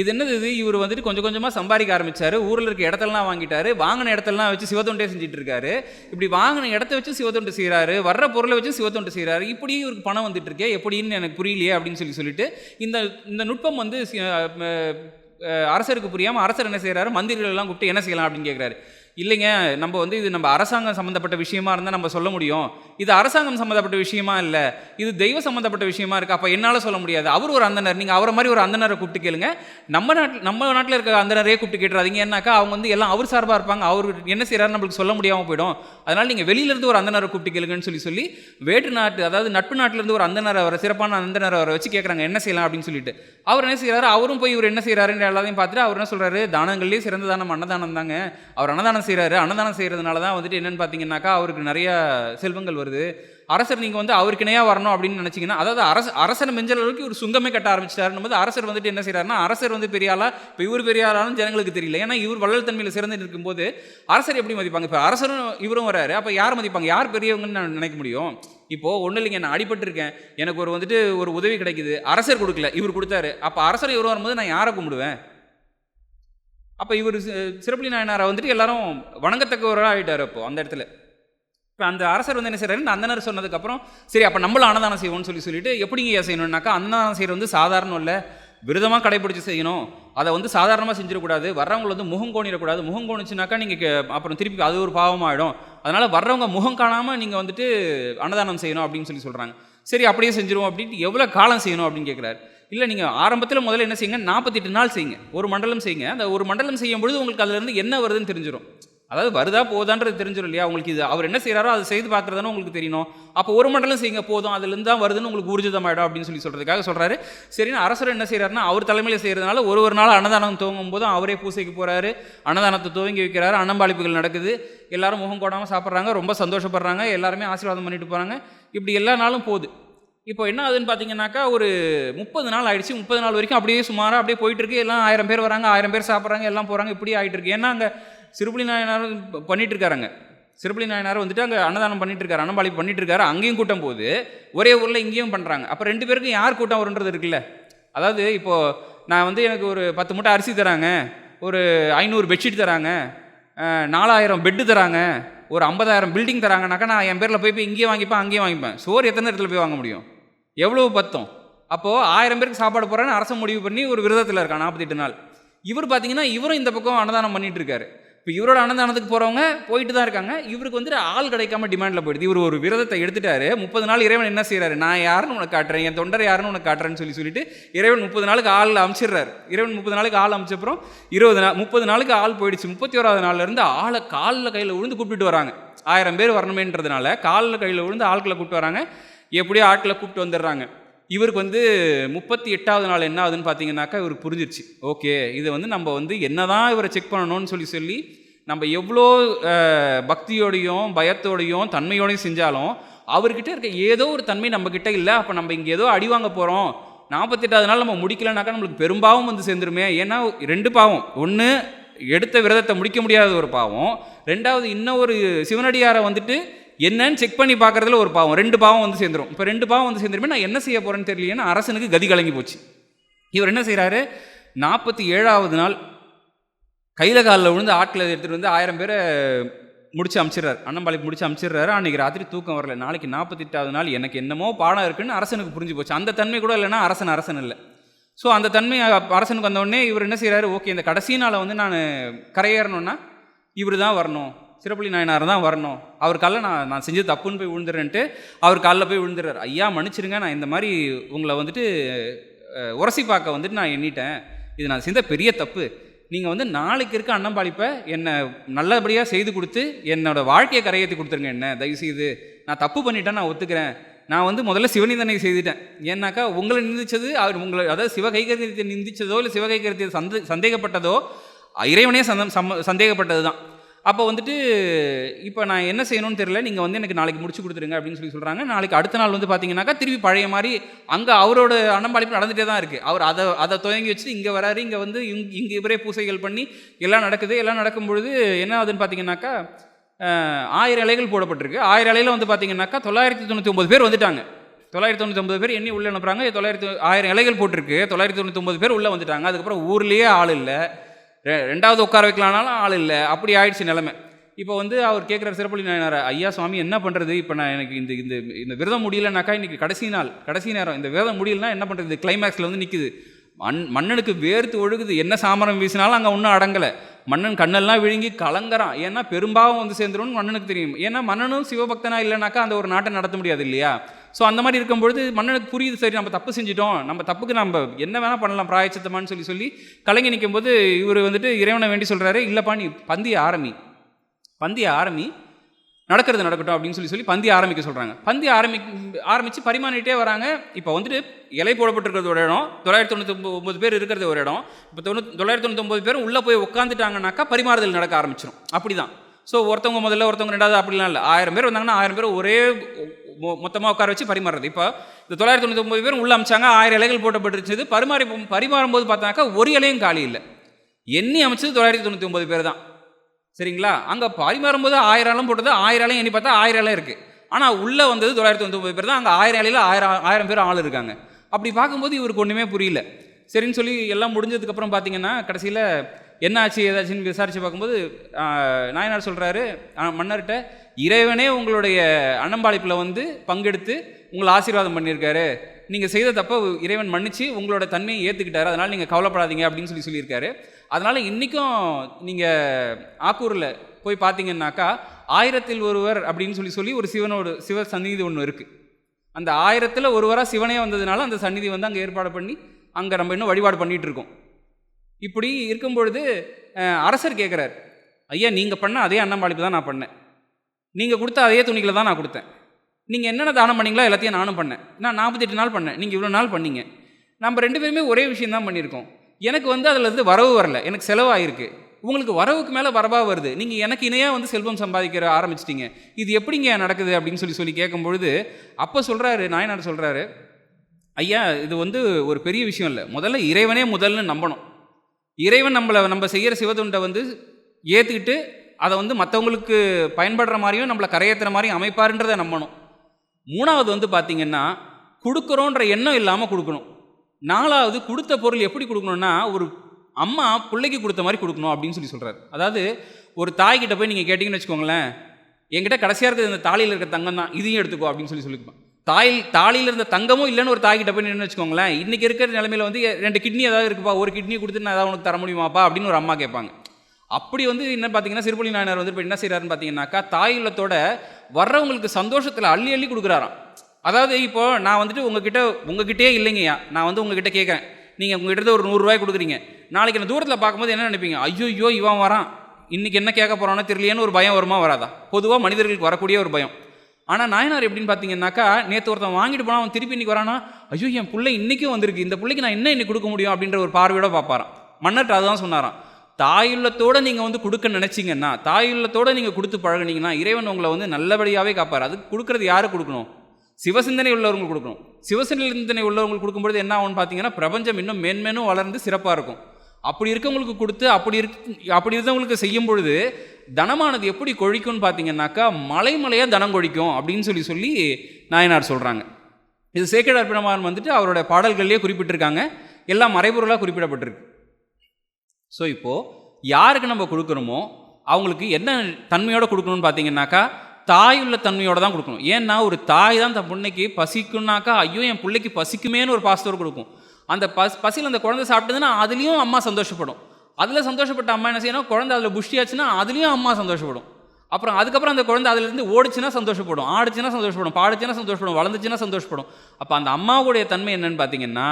இது என்னது இது? இவர் வந்துட்டு கொஞ்சம் கொஞ்சமாக சம்பாதிக்க ஆரம்பித்தார் ஊரில் இருக்க இடத்தெல்லாம் வாங்கிட்டாரு. வாங்கின இடத்தெல்லாம் வச்சு சிவத்தொண்டே செஞ்சுட்டு இருக்காரு இப்படி வாங்கின இடத்த வச்சு சிவத்தொண்டு செய்கிறாரு வர்ற பொருளை வச்சு சிவத்தொண்டு செய்கிறாரு இப்படி இவருக்கு பணம் வந்துட்டு இருக்கே எப்படின்னு எனக்கு புரியலையே அப்படின்னு சொல்லி சொல்லிட்டு இந்த இந்த நுட்பம் வந்து அரசருக்கு புரியாமல் அரசர் என்ன செய்கிறாரு மந்திரிகள் எல்லாம் கூப்பிட்டு என்ன செய்யலாம் அப்படின்னு கேட்குறாரு இல்லைங்க நம்ம வந்து இது நம்ம அரசாங்கம் சம்மந்தப்பட்ட விஷயமா இருந்தால் நம்ம சொல்ல முடியும். இது அரசாங்கம் சம்மந்தப்பட்ட விஷயமா இல்லை இது தெய்வ சம்மந்தப்பட்ட விஷயமா இருக்குது அப்போ என்னால் சொல்ல முடியாது. அவர் ஒரு அந்தனர் நீங்கள் அவரை மாதிரி ஒரு அந்தனரை கூப்பிட்டு கேளுங்க. நம்ம நாட்டில் நம்ம நாட்டில் இருக்க அந்தனரே கூப்பிட்டு கேட்டுறாதீங்க. ஏன்னாக்கா அவங்க வந்து எல்லாம் அவர் சார்பாக இருப்பாங்க. அவர் என்ன செய்கிறாரு நம்மளுக்கு சொல்ல முடியாமல் போயிடும். அதனால் நீங்கள் வெளியிலேருந்து ஒரு அந்தனரை கூப்பிட்டு கேளுங்கன்னு சொல்லி சொல்லி வேற்று நாட்டு அதாவது நட்பு நாட்டிலேருந்து ஒரு அந்தனரை வர சிறப்பான அந்தனரை வர வச்சு கேட்குறாங்க என்ன செய்யலாம் அப்படின்னு சொல்லிட்டு. அவர் என்ன செய்கிறாரு அவரும் போய் இவர் என்ன செய்கிறாருன்னு எல்லாத்தையும் பார்த்துட்டு அவர் என்ன சொல்கிறாரு தானங்கள்லேயே சிறந்த தானம் அன்னதானம் தாங்க. அவர் அன்னதானம் செய்கிறாரு அன்னதானம் செய்கிறதுனால தான் வந்துட்டு என்னென்னு பார்த்தீங்கன்னாக்கா அவருக்கு நிறைய செல்வங்கள் வருது. அரசர் நீங்கள் வந்து அவருக்கு இணையாக வரணும் அப்படின்னு நினச்சிங்கன்னா அதாவது அரச அரசனை மிஞ்சல் அளவுக்கு ஒரு சுங்கமே கட்ட ஆரம்பிச்சிட்டாருன்னு போது அரசர் வந்துட்டு என்ன செய்கிறாருன்னா அரசர் வந்து பெரிய ஆளா இப்போ இவர் பெரிய ஆளாலும் ஜனங்களுக்கு தெரியல. ஏன்னா இவர் வள்ளல் தன்மையில் சிறந்து இருக்கும்போது அரசர் எப்படி மதிப்பாங்க? இப்போ அரசரும் இவரும் வராரு. அப்போ யார் மதிப்பாங்க? யார் பெரியவங்கன்னு நான் நினைக்க முடியும். இப்போது ஒன்றும் இல்லைங்க நான் அடிபட்டிருக்கேன். எனக்கு ஒரு வந்துட்டு ஒரு உதவி கிடைக்குது. அரசர் கொடுக்கல இவர் கொடுத்தாரு. அப்போ அரசர் இவர் வரும்போது நான் யாரை கும்பிடுவேன்? அப்போ இவர் சிறப்புலி நாயனாரை வந்துட்டு எல்லாரும் வணங்கத்தக்கவராக ஆகிட்டார் அப்போ அந்த இடத்துல. இப்போ அந்த அரசர் வந்து என்ன செய்றாரு இந்த அந்தனர் சொன்னதுக்கப்புறம் சரி அப்போ நம்மளும் அன்னதானம் செய்வோம்னு சொல்லி சொல்லிட்டு எப்படிங்க செய்யணும்னாக்கா அன்னதானம் செய்கிறது வந்து சாதாரணம் இல்லை விரதமாக கடைபிடிச்சி செய்யணும். அதை வந்து சாதாரணமாக செஞ்சிடக்கூடாது. வர்றவங்களை வந்து முகம் கோணிடக்கூடாது. முகம் கோணிச்சுனாக்கா நீங்கள் அப்புறம் திருப்பி அது ஒரு பாவமாகிடும் அதனால் வர்றவங்க முகம் காணாமல் நீங்கள் வந்துட்டு அன்னதானம் செய்யணும் அப்படின்னு சொல்லி சொல்கிறாங்க சரி அப்படியே செஞ்சிருவோம் அப்படின்ட்டு எவ்வளோ காலம் செய்யணும் அப்படின்னு கேட்குறாரு இல்லை நீங்கள் ஆரம்பத்தில் முதல்ல என்ன செய்யுங்க? நாற்பத்தெட்டு நாள் செய்யுங்க. ஒரு மண்டலம் செய்யுங்க. அந்த ஒரு மண்டலம் செய்யும் பொழுது உங்களுக்கு அதுலேருந்து என்ன வருதுன்னு தெரிஞ்சிடும் அதாவது வருதா போதான்றது தெரிஞ்சிடும் இல்லையா? உங்களுக்கு இது அவர் என்ன செய்கிறாரோ அதை செய்து பார்க்குறதானே உங்களுக்கு தெரியணும். அப்போ ஒரு மண்டலம் செய்யுங்க போதும். அதுலேருந்து தான் வருதுன்னு உங்களுக்கு ஊர்ஜிதமாயிடும் அப்படின்னு சொல்லி சொல்கிறதுக்காக சொல்கிறாரு சரின்னு அரசர் என்ன செய்கிறாருன்னா அவர் தலைமையில் செய்கிறதுனால ஒரு ஒரு நாள் அன்னதானம் துவங்கும் போதும் அவரே பூசைக்கு போகிறாரு அன்னதானத்தை துவங்கி வைக்கிறாரு. அன்னம்பாளிப்புகள் நடக்குது. எல்லாரும் முகம் கோடாமல் சாப்பிட்றாங்க. ரொம்ப சந்தோஷப்படுறாங்க. எல்லாருமே ஆசீர்வாதம் பண்ணிட்டு போகிறாங்க இப்படி எல்லா நாளும் போகுது. இப்போ என்ன ஆகுதுன்னு பார்த்தீங்கன்னாக்கா ஒரு முப்பது நாள் ஆயிடுச்சு. முப்பது நாள் வரைக்கும் அப்படியே சுமாராக அப்படியே போயிட்டுருக்கு. எல்லாம் ஆயிரம் பேர் வராங்க ஆயிரம் பேர் சாப்பிட்றாங்க எல்லாம் போகிறாங்க இப்படி ஆகிட்டு இருக்கு ஏன்னா அங்கே சிறுபுலி நாயனார் பண்ணிட்டு இருக்காங்க சிறுபுலி நாயனார் வந்துட்டு அங்கே அன்னதானம் பண்ணிட்டு இருக்காரு. அன்னபாளி பண்ணிட்டு இருக்காரு. அங்கேயும் கூட்டம் போகுது. ஒரே ஊரில் இங்கேயும் பண்ணுறாங்க அப்போ ரெண்டு பேருக்கும் யார் கூட்டம் வருன்றது இருக்குல்ல. அதாவது இப்போது நான் வந்து எனக்கு ஒரு பத்து மூட்டை அரிசி தராங்க. ஒரு ஐநூறு பெட்ஷீட் தராங்க. நாலாயிரம் பெட்டு தராங்க. ஒரு ஐம்பதாயிரம் பில்டிங் தராங்கனாக்கா நான் என் பேரில் போய் போய் இங்கேயும் வாங்கிப்பேன் அங்கேயும் வாங்கிப்பேன். சோறு எத்தனை இடத்துல போய் வாங்க முடியும்? எவ்வளவு பத்தம்? அப்போது ஆயிரம் பேருக்கு சாப்பாடு போகிறேன்னு அரசு முடிவு பண்ணி ஒரு விரதத்தில் இருக்கான் நாற்பத்தெட்டு நாள். இவர் பார்த்தீங்கன்னா இவரும் இந்த பக்கம் அன்னதானம் பண்ணிட்டு இருக்காரு. இப்போ இவரோட அன்னதானத்துக்கு போகிறவங்க போயிட்டு தான் இருக்காங்க. இவருக்கு வந்துட்டு ஆள் கிடைக்காம டிமாண்டில் போயிடுது. இவர் ஒரு விரதத்தை எடுத்துட்டாரு. முப்பது நாள் இறைவன் என்ன செய்கிறாரு நான் யாருன்னு உனக்கு காட்டுறேன். என் தொண்டர் யாருன்னு உனக்கு காட்டுறேன்னு சொல்லி சொல்லிட்டு இறைவன் முப்பது நாளுக்கு ஆள் அமைச்சிடுறாரு. இறைவன் முப்பது நாளுக்கு ஆள் அமைச்சப்புறம் இருபது நாள் முப்பது நாளுக்கு ஆள் போயிடுச்சு. முப்பத்தி ஓராவது நாள்லேருந்து ஆளை காலில் கையில் விழுந்து கூப்பிட்டு வராங்க. ஆயிரம் பேர் வரணுமேன்றதுனால காலில் கையில் விழுந்து ஆட்களை கூப்பிட்டு வராங்க. எப்படியோ ஆட்களை கூப்பிட்டு வந்துடுறாங்க. இவருக்கு வந்து முப்பத்தி எட்டாவது நாள் என்ன ஆகுதுன்னு பார்த்தீங்கன்னாக்கா இவருக்கு புரிஞ்சிருச்சு. ஓகே இதை வந்து நம்ம வந்து என்னதான் இவரை செக் பண்ணணும்னு சொல்லி சொல்லி நம்ம எவ்வளோ பக்தியோடையும் பயத்தோடையும் தன்மையோடையும் செஞ்சாலும் அவர்கிட்ட இருக்க ஏதோ ஒரு தன்மை நம்மக்கிட்ட இல்லை. அப்போ நம்ம இங்கே ஏதோ அடி வாங்க போகிறோம் நாற்பத்தெட்டாவது நாள் நம்ம முடிக்கலனாக்கா நம்மளுக்கு பெரும்பாவம் வந்து சேர்ந்துருமே. ஏன்னா ரெண்டு பாவம். ஒன்று எடுத்த விரதத்தை முடிக்க முடியாத ஒரு பாவம். ரெண்டாவது இன்னும் ஒரு சிவனடியாரை வந்துட்டு என்னன்னு செக் பண்ணி பார்க்கறதுல ஒரு பாவம் ரெண்டு பாவம் வந்து சேர்ந்துரும். இப்போ ரெண்டு பாவம் வந்து சேர்ந்துருமே நான் என்ன செய்ய போகிறேன்னு தெரியலையேன்னு அரசனுக்கு கதி கலங்கி போச்சு. இவர் என்ன செய்கிறாரு நாற்பத்தி ஏழாவது நாள் கையில் காலில் விழுந்து ஆட்களை எடுத்துகிட்டு வந்து ஆயிரம் பேரை முடிச்சு அமிச்சிடுறாரு. அன்னம்பாளைக்கு முடிச்சு அமிச்சிடுறாரு. அன்றைக்கி ராத்திரி தூக்கம் வரல. நாளைக்கு நாற்பத்தெட்டாவது நாள் எனக்கு என்னமோ பாடம் இருக்குன்னு அரசனுக்கு புரிஞ்சு போச்சு. அந்த தன்மை கூட இல்லைன்னா அரசன் அரசன் இல்லை. ஸோ அந்த தன்மை அரசனுக்கு வந்தோடனே இவர் என்ன செய்கிறாரு ஓகே இந்த கடைசி நாளை வந்து நான் கரையேறணும்னா இவர் தான் வரணும். சிறப்புலி நாயனார் தான் வரணும். அவர் காலில் நான் நான் செஞ்சது தப்புன்னு போய் விழுந்துறேன்ட்டு அவர் காலில் போய் விழுந்துறாரு. ஐயா மன்னிச்சிருங்க. நான் இந்த மாதிரி உங்களை வந்துட்டு உரசி பார்க்க வந்துட்டு நான் எண்ணிட்டேன். இது நான் செஞ்ச பெரிய தப்பு. நீங்கள் வந்து நாளைக்கு இருக்க அன்னம்பாளிப்பை என்னை நல்லபடியாக செய்து கொடுத்து என்னோட வாழ்க்கையை கரையேற்றி கொடுத்துருங்க என்ன. தயவுசெய்து நான் தப்பு பண்ணிட்டேன் நான் ஒத்துக்கிறேன். நான் வந்து முதல்ல சிவநிந்தனை செய்துட்டேன். ஏன்னாக்கா உங்களை நிந்திச்சது அவர் உங்களை அதாவது சிவகைகரியத்தை நிந்திச்சதோ இல்லை சிவகைகரியத்தை சந்த சந்தேகப்பட்டதோ இறைவனே சந்த சம்ம சந்தேகப்பட்டது தான் அப்போ வந்துட்டு இப்போ நான் என்ன செய்யணும்னு தெரியல. நீங்கள் வந்து எனக்கு நாளைக்கு முடிச்சு கொடுத்துருங்க அப்படின்னு சொல்லி சொல்கிறாங்க நாளைக்கு அடுத்த நாள் வந்து பார்த்தீங்கன்னாக்கா திருப்பி பழைய மாதிரி அங்கே அவரோட அன்னம்பாளிப்பு நடந்துகிட்டே தான் இருக்குது அவர் அதை அதை துவங்கி வச்சு இங்கே வராரு. இங்கே வந்து இங் இங்கே இவரே பூசைகள் பண்ணி எல்லாம் நடக்குது. எல்லாம் நடக்கும் பொழுது என்ன ஆகுதுன்னு பார்த்தீங்கன்னாக்கா ஆயிரம் இலைகள் போடப்பட்டிருக்கு. ஆயிரம் இலையில் வந்து பார்த்தீங்கன்னாக்கா தொள்ளாயிரத்தி தொண்ணூற்றி ஒம்பது பேர் வந்துட்டாங்க. தொள்ளாயிரத்தி தொண்ணூற்றி ஒம்பது பேர் எண்ணி உள்ளே அனுப்புகிறாங்க தொள்ளாயிரத்தி ஆயிரம் இலைகள் போட்டிருக்கு. தொள்ளாயிரத்தி தொண்ணூற்றி ஒம்பது பேர் உள்ளே வந்துட்டாங்க. அதுக்கப்புறம் ஊர்லேயே ஆள் இல்லை. ரெண்டாவது உட்கார வைக்கலானாலும் ஆள் இல்லை. அப்படி ஆயிடுச்சு நிலைமை. இப்போ வந்து அவர் கேட்குற சிறப்பள்ளி நாயனார் ஐயா சுவாமி என்ன பண்ணுறது இப்போ நான் எனக்கு இந்த இந்த இந்த விரதம் முடியலனாக்கா இன்னைக்கு கடைசி நாள் கடைசி நேரம். இந்த விரதம் முடியலனா என்ன பண்ணுறது கிளைமேக்ஸில் வந்து நிற்குது மண் மன்னனுக்கு வேர்த்து ஒழுகுது. என்ன சாமரம் வீசினாலும் அங்கே ஒன்றும் அடங்கலை. மன்னன் கண்ணெல்லாம் விழுங்கி கலங்குறான். ஏன்னா பெரும்பாவம் வந்து சேர்ந்துரும்னு மன்னனுக்கு தெரியும். ஏன்னா மன்னனும் சிவபக்தனா இல்லைனாக்கா அந்த ஒரு நாட்டை நடத்த முடியாது இல்லையா? ஸோ அந்த மாதிரி இருக்கும்பொழுது மன்னனுக்கு புரியுது சரி நம்ம தப்பு செஞ்சிட்டோம். நம்ம தப்புக்கு நம்ம என்ன வேணால் பண்ணலாம் பிராயச்சித்தமான்னு சொல்லி சொல்லி கலங்கி நிற்கும்போது இவர் வந்துட்டு இறைவனை வேண்டி சொல்கிறாரு இல்லைப்பா நீ பந்திய ஆரம்பி. பந்திய ஆரம்பி நடக்கிறது நடக்கட்டும் அப்படின்னு சொல்லி சொல்லி பந்தி ஆரம்பிக்க சொல்கிறாங்க பந்தி ஆரம்பி ஆரம்பித்து பரிமாறிட்டே வராங்க. இப்போ வந்துட்டு இலை போடப்பட்டிருக்கிறது ஒரு இடம் தொள்ளாயிரத்தி தொண்ணூற்றி ஒம்பது பேர் இருக்கிறது ஒரு இடம். இப்போ தொண்ணூற்றி தொள்ளாயிரத்தி தொண்ணூத்தொம்பது பேரும் உள்ளே போய் உட்காந்துட்டாங்கனாக்கா பரிமாறுதல் நடக்க ஆரம்பிச்சிடும் அப்படி தான் ஸோ ஒருத்தவங்க முதல்ல ஒருத்தவங்க ரெண்டாவது அப்படிலாம் இல்லை. ஆயிரம் பேர் வந்தாங்கன்னா ஆயிரம் பேர் ஒரே மொத்தமாக உட்கார வச்சு பரிமாறுறது. இப்போ இந்த தொள்ளாயிரத்தி தொண்ணூற்றி ஒம்பது பேர் உள்ள அமைச்சாங்க ஆயிரம் இலைகள் போட்டப்பட்டுருச்சு பரிமாறி பரிமாறும் போது பார்த்தாக்கா ஒரு இலையும் காலி இல்லை. எண்ணி அமைச்சது தொள்ளாயிரத்தி தொண்ணூற்றி ஒம்பது பேர் தான். சரிங்களா? அங்கே பரிமாறும் போது ஆயிரம் ஆளும் போட்டது ஆயிரம் ஆளையும் எண்ணி பார்த்தா ஆயிரம் ஆளும் இருக்குது ஆனால் உள்ளே வந்தது தொள்ளாயிரத்தி ஒன்பது பேர் தான் அங்கே ஆயிரம் இலையில் ஆயிரம் ஆயிரம் பேர் ஆள் இருக்காங்க. அப்படி பார்க்கும்போது இவருக்கு ஒன்றுமே புரியல. சரின்னு சொல்லி எல்லாம் முடிஞ்சதுக்கப்புறம் பார்த்தீங்கன்னா கடைசியில் என்ன ஆச்சு ஏதாச்சுன்னு விசாரித்து பார்க்கும்போது நாயனார் சொல்கிறாரு மன்னர்கிட்ட இறைவனே உங்களுடைய அன்னம்பாளிப்பில் வந்து பங்கெடுத்து உங்களை ஆசீர்வாதம் பண்ணியிருக்காரு. நீங்கள் செய்த தப்பை இறைவன் மன்னிச்சு உங்களோட தன்மையை ஏற்றுக்கிட்டாரு அதனால் நீங்கள் கவலைப்படாதீங்க அப்படின்னு சொல்லி சொல்லியிருக்காரு. அதனால் இன்றைக்கும் நீங்கள் ஆக்கூரில் போய் பார்த்தீங்கன்னாக்கா ஆயிரத்தில் ஒருவர் அப்படின்னு சொல்லி சொல்லி ஒரு சிவனோட சிவ சந்நிதி ஒன்று இருக்குது அந்த ஆயிரத்தில் ஒருவராக சிவனே வந்ததுனால அந்த சந்நிதி வந்து அங்கே ஏற்பாடு பண்ணி அங்கே நம்ம இன்னும் வழிபாடு பண்ணிகிட்டு இருக்கோம். இப்படி இருக்கும் பொழுது அரசர் கேட்குறார் ஐயா நீங்கள் பண்ண அதே அன்னம்பாளிப்பு தான் நான் பண்ணேன். நீங்கள் கொடுத்த அதே துணிகளை தான் நான் கொடுத்தேன். நீங்கள் என்னென்ன தானம் பண்ணீங்களோ எல்லாத்தையும் நானும் பண்ணேன். நான் நாற்பத்தெட்டு நாள் பண்ணேன். நீங்கள் இவ்வளோ நாள் பண்ணீங்க. நம்ம ரெண்டு பேருமே ஒரே விஷயம் தான் பண்ணியிருக்கோம். எனக்கு வந்து அதில் இருந்து வரவு வரல. எனக்கு செலவாயிருக்கு. உங்களுக்கு வரவுக்கு மேலே வரவா வருது. நீங்கள் எனக்கு இணையாக வந்து செல்வம் சம்பாதிக்கிற ஆரம்பிச்சிட்டிங்க. இது எப்படிங்க நடக்குது அப்படின்னு சொல்லி சொல்லி கேட்கும்பொழுது அப்போ சொல்கிறாரு நாயனார் சொல்கிறாரு ஐயா இது வந்து ஒரு பெரிய விஷயம் இல்லை. முதல்ல இறைவனே முதல்னு நம்பணும். இறைவன் நம்மளை நம்ம செய்கிற சிவதுண்டை வந்து ஏற்றுக்கிட்டு அதை வந்து மற்றவங்களுக்கு பயன்படுற மாதிரியும் நம்மளை கரையேற்றுற மாதிரியும் அமைப்பாருன்றதை நம்பணும். மூணாவது வந்து பார்த்திங்கன்னா கொடுக்குறோன்ற எண்ணம் இல்லாமல் கொடுக்கணும். நாலாவது கொடுத்த பொருள் எப்படி கொடுக்கணும்னா ஒரு அம்மா பிள்ளைக்கு கொடுத்த மாதிரி கொடுக்கணும் அப்படின்னு சொல்லி சொல்கிறாரு அதாவது ஒரு தாய்கிட்ட போய் நீங்கள் கேட்டிங்கன்னு வச்சுக்கோங்களேன் என்கிட்ட கடைசியாக இருக்கிறது இந்த தாலியில் இருக்க தங்கம் தான் இதையும் எடுத்துக்கோ அப்படின்னு சொல்லி சொல்லிப்பான் தாயில் தாலியில் இருந்த தங்கமும் இல்லைன்னு ஒரு தாய்கிட்ட போய் நின்று வச்சுக்கோங்களேன் இன்றைக்கி இருக்கிற நிலமையில வந்து ரெண்டு கிட்னி ஏதாவது இருக்குப்பா ஒரு கிட்னி கொடுத்து நான் ஏதாவது உனக்கு தர முடியுமாப்பா அப்படின்னு ஒரு அம்மா கேட்பாங்க. அப்படி வந்து என்ன பார்த்தீங்கன்னா சிறுபுலி நாயனார் வந்து இப்போ என்ன செய்கிறாருன்னு பார்த்தீங்கன்னாக்கா தாயுள்ளத்தோட வர்றவங்களுக்கு சந்தோஷத்தில் அள்ளி அள்ளி கொடுக்குறாராம். அதாவது இப்போ நான் வந்துட்டு உங்ககிட்ட உங்ககிட்டே இல்லைங்கய்யா. நான் வந்து உங்ககிட்ட கேட்குறேன். நீங்கள் உங்ககிட்ட ஒரு நூறுரூவாய் கொடுக்குறீங்க. நாளைக்கு நான் தூரத்தில் பார்க்கும்போது என்ன நினைப்பீங்க? ஐயோ இவன் வரான். இன்றைக்கி என்ன கேட்க போகிறானோ தெரியலையேன்னு ஒரு பயம் வருமா வராதா? பொதுவாக மனிதர்களுக்கு வரக்கூடிய ஒரு பயம். ஆனால் நாயனார் எப்படின்னு பார்த்தீங்கன்னாக்கா நேற்று ஒருத்தன் வாங்கிட்டு போனால் அவன் திருப்பி இன்னைக்கு வரானா? ஐயோ என் பிள்ளை இன்றைக்கும் வந்திருக்கு. இந்த பிள்ளைக்கு நான் என்ன இன்னைக்கு கொடுக்க முடியும் அப்படின்ற ஒரு பார்வையோட பார்ப்பாரான் மன்னர்கிட்ட அதுதான் சொன்னாரான் தாயுள்ளத்தோடு நீங்கள் வந்து கொடுக்க நினச்சிங்கன்னா தாயுள்ளத்தோடு நீங்கள் கொடுத்து பழகினீங்கன்னா இறைவன் உங்களை வந்து நல்லபடியாகவே காப்பார். அது கொடுக்குறது யாரு கொடுக்கணும்? சிவசிந்தனை உள்ளவங்களுக்கு கொடுக்கணும். சிவசிந்தனை உள்ளவங்களுக்கு கொடுக்கும்பொழுது என்ன ஆகும்னு பார்த்தீங்கன்னா பிரபஞ்சம் இன்னும் மேன்மேனும் வளர்ந்து சிறப்பாக இருக்கும். அப்படி இருக்கவங்களுக்கு கொடுத்து அப்படி இருக்கு அப்படி இருந்தவங்களுக்கு செய்யும் பொழுது தனமானது எப்படி கொழிக்கும்னு பார்த்தீங்கன்னாக்கா மலை மலையாக தனம் கொழிக்கும் அப்படின்னு சொல்லி சொல்லி நாயனார் சொல்கிறாங்க இது சேக்கடார் பெருமான் வந்துட்டு அவரோட பாடல்கள்லேயே குறிப்பிட்டிருக்காங்க. எல்லாம் மறைபொருளாக குறிப்பிடப்பட்டிருக்கு. ஸோ இப்போது யாருக்கு நம்ம கொடுக்குறோமோ அவங்களுக்கு என்ன தன்மையோடு கொடுக்கணும்னு பார்த்தீங்கன்னாக்கா தாய் உள்ள தன்மையோடு தான் கொடுக்கணும். ஏன்னா ஒரு தாய் தான் தன் பிள்ளைக்கு பசிக்கும்னாக்கா ஐயோ என் பிள்ளைக்கு பசிக்குமேன்னு ஒரு பாசத்தோடு கொடுக்கும். அந்த பஸ் பசியில் அந்த குழந்தை சாப்பிட்டதுன்னா அதுலேயும் அம்மா சந்தோஷப்படும். அதில் சந்தோஷப்பட்ட அம்மா என்ன செய்யணும்? குழந்தை அதில் புஷ்டியாச்சுன்னா அதுலேயும் அம்மா சந்தோஷப்படும். அப்புறம் அதுக்கப்புறம் அந்த குழந்தை அதுலேருந்து ஓடிச்சுன்னா சந்தோஷப்படும். ஆடிச்சுன்னா சந்தோஷப்படும். பாடிச்சுன்னா சந்தோஷப்படும். வளர்ந்துச்சுன்னா சந்தோஷப்படும். அப்போ அந்த அம்மாவுடைய தன்மை என்னன்னு பார்த்தீங்கன்னா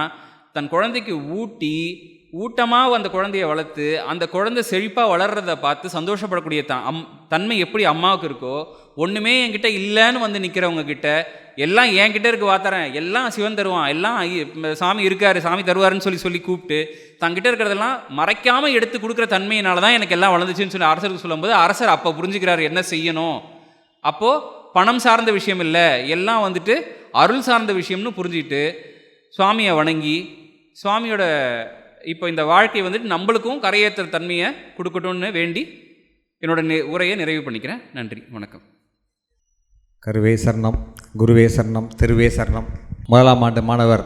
தன் குழந்தைக்கு ஊட்டி ஊட்டமாக அந்த குழந்தைய வளர்த்து அந்த குழந்தை செழிப்பாக வளர்கிறத பார்த்து சந்தோஷப்படக்கூடிய த அம் தன்மை எப்படி அம்மாவுக்கு இருக்கோ ஒன்றுமே என்கிட்ட இல்லைன்னு வந்து நிற்கிறவங்க கிட்ட எல்லாம் என்கிட்ட இருக்கு வாத்தரேன் எல்லாம் சிவன் தருவான் எல்லாம் சாமி இருக்காரு சாமி தருவாருன்னு சொல்லி சொல்லி கூப்பிட்டு தங்கிட்ட இருக்கிறதெல்லாம் மறைக்காமல் எடுத்து கொடுக்குற தன்மையினால தான் எனக்கு எல்லாம் வளர்ந்துச்சுன்னு சொல்லி அரசருக்கு சொல்லும்போது அரசர் அப்போ புரிஞ்சுக்கிறாரு என்ன செய்யணும்? அப்போது பணம் சார்ந்த விஷயம் இல்லை எல்லாம் வந்துட்டு அருள் சார்ந்த விஷயம்னு புரிஞ்சுக்கிட்டு சுவாமியை வணங்கி சுவாமியோட இப்போ இந்த வாழ்க்கை வந்துட்டு நம்மளுக்கும் கரையேற்றுற தன்மையை கொடுக்கட்டும்னு வேண்டி என்னோட நி- உரையை நிறைவு பண்ணிக்கிறேன். நன்றி. வணக்கம். கருவே சரணம் குருவே சரணம் திருவே சரணம். முதலாம் ஆண்டு மாணவர்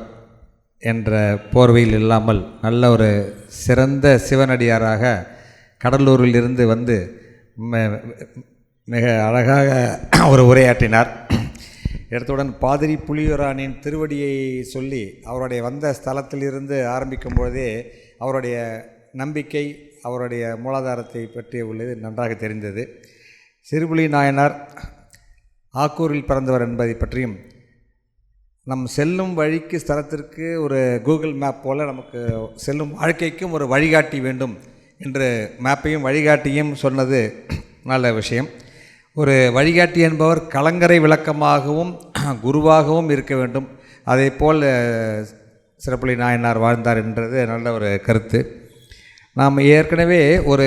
என்ற போர்வையில் இல்லாமல் நல்ல ஒரு சிறந்த சிவனடியாராக கடலூரில் இருந்து வந்து மிக அழகாக ஒரு உரையாற்றினார். எடுத்தவுடன் பாதிரி புலியூரானின் திருவடியை சொல்லி அவருடைய வந்த ஸ்தலத்திலிருந்து ஆரம்பிக்கும் பொழுதே அவருடைய நம்பிக்கை அவருடைய மூலாதாரத்தை பற்றி உள்ளது நன்றாக தெரிந்தது. சிறுபுலி நாயனார் ஆக்கூரில் பிறந்தவர் என்பதை பற்றியும் நம் செல்லும் வழிக்கு ஸ்தலத்திற்கு ஒரு கூகுள் மேப் போல் நமக்கு செல்லும் வாழ்க்கைக்கும் ஒரு வழிகாட்டி வேண்டும் என்று மேப்பையும் வழிகாட்டியும் சொன்னது நல்ல விஷயம். ஒரு வழிகாட்டி என்பவர் கலங்கரை விளக்கமாகவும் குருவாகவும் இருக்க வேண்டும். அதே போல் சிறப்புலி நாயனார் வாழ்ந்தார் என்றது நல்ல ஒரு கருத்து. நாம் ஏற்கனவே ஒரு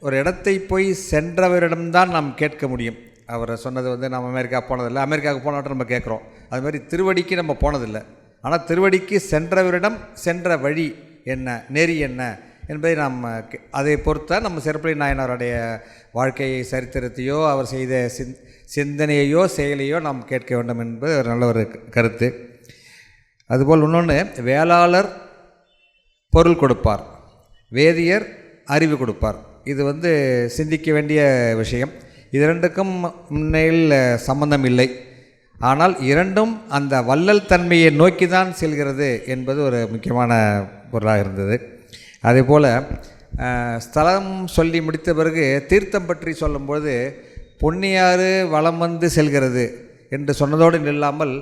ஒரு இடத்தை போய் சென்றவரிடம்தான் நாம் கேட்க முடியும். அவர் சொன்னது வந்து நம்ம அமெரிக்கா போனதில்லை. அமெரிக்காவுக்கு போனவற்றை நம்ம கேட்குறோம். அது மாதிரி திருவடிக்கு நம்ம போனதில்லை. ஆனால் திருவடிக்கு சென்றவரிடம் சென்ற வழி என்ன நெறி என்ன? என்பதை நாம் அதை பொறுத்தா நம்ம சிறப்பளி நாயனாருடைய வாழ்க்கையை சரித்திரத்தையோ அவர் செய்த சிந் சிந்தனையையோ செயலையோ நாம் கேட்க வேண்டும் என்பது ஒரு நல்ல ஒரு கருத்து. அதுபோல் இன்னொன்று வேளாளர் பொருள் கொடுப்பார் வேதியர் அறிவு கொடுப்பார். இது வந்து சிந்திக்க வேண்டிய விஷயம். இது ரெண்டுக்கும் முன்னையில் சம்பந்தம் இல்லை. ஆனால் இரண்டும் அந்த வள்ளல் தன்மையை நோக்கி தான் செல்கிறது என்பது ஒரு முக்கியமான பொருளாக இருந்தது. அதே போல் ஸ்தலம் சொல்லி முடித்த பிறகு தீர்த்தம் பற்றி சொல்லும்போது பொன்னியாறு வளம் வந்து செல்கிறது என்று சொன்னதோடு நில்லாமல்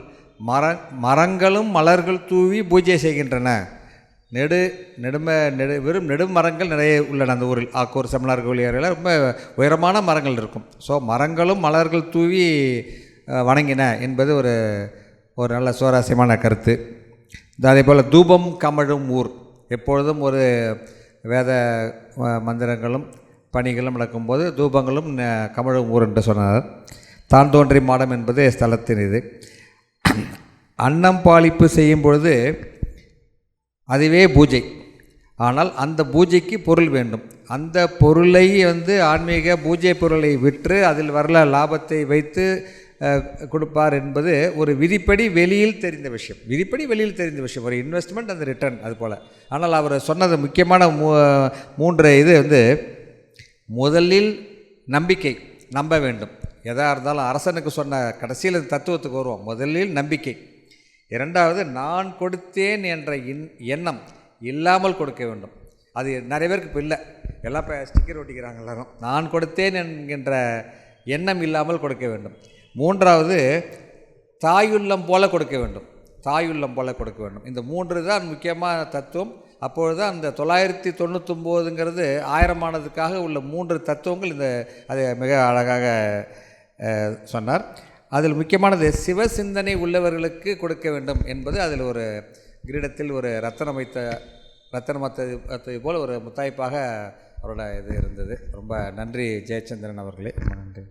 மர மரங்களும் மலர்கள் தூவி பூஜை செய்கின்றன. நெடு நெடும நெடு வெறும் நெடும் மரங்கள் நிறைய உள்ளன அந்த ஊரில். ஆக்கூர் செம்மனார் கோழியாரில் ரொம்ப உயரமான மரங்கள் இருக்கும். ஸோ மரங்களும் மலர்கள் தூவி வணங்கின என்பது ஒரு ஒரு நல்ல சுவாரஸ்யமான கருத்து. அதே போல் தூபம் கமழும் ஊர். எப்பொழுதும் ஒரு வேத மந்திரங்களும் பணிகளும் நடக்கும்போது தூபங்களும் கமழும் ஊர் என்று சொன்னார். தான் தோன்றி மாடம் என்பது ஸ்தலத்தின் இது. அன்னம் பாலிப்பு செய்யும் பொழுது அதுவே பூஜை. ஆனால் அந்த பூஜைக்கு பொருள் வேண்டும். அந்த பொருளை வந்து ஆன்மீக பூஜை பொருளை விற்று அதில் வரல லாபத்தை வைத்து கொடுப்பார் என்பது ஒரு விதிப்படி வெளியில் தெரிந்த விஷயம். விதிப்படி வெளியில் தெரிந்த விஷயம். ஒரு இன்வெஸ்ட்மெண்ட் அந்த ரிட்டர்ன் அது போல். ஆனால் அவர் சொன்னது முக்கியமான மூ மூன்று இது வந்து முதலில் நம்பிக்கை நம்ப வேண்டும். எதாக இருந்தாலும் அரசனுக்கு சொன்ன கடைசியில் தத்துவத்துக்கு வருவோம். முதலில் நம்பிக்கை. இரண்டாவது நான் கொடுத்தேன் என்ற இன் எண்ணம் இல்லாமல் கொடுக்க வேண்டும். அது நிறைய பேருக்கு இப்போ இல்லை. எல்லாம் இப்போ ஸ்டிக்கர் ஒட்டிக்கிறாங்க எல்லாரும். நான் கொடுத்தேன் என்கின்ற எண்ணம் இல்லாமல் கொடுக்க வேண்டும். மூன்றாவது தாயுள்ளம் போல கொடுக்க வேண்டும். தாயுள்ளம் போல கொடுக்க வேண்டும். இந்த மூன்று தான் முக்கியமான தத்துவம். அப்பொழுது தான் அந்த தொள்ளாயிரத்தி தொண்ணூத்தொம்போதுங்கிறது ஆயிரமானதுக்காக உள்ள மூன்று தத்துவங்கள் இந்த அதை மிக அழகாக சொன்னார். அதில் முக்கியமானது சிவ சிந்தனை உள்ளவர்களுக்கு கொடுக்க வேண்டும் என்பது அதில் ஒரு கிரீடத்தில் ஒரு ரத்தனம் வைத்த ரத்தனம் வைத்தது போல் ஒரு முத்தாய்ப்பாக அவரோட இது இருந்தது. ரொம்ப நன்றி ஜெயச்சந்திரன் அவர்களே. ரொம்ப நன்றி.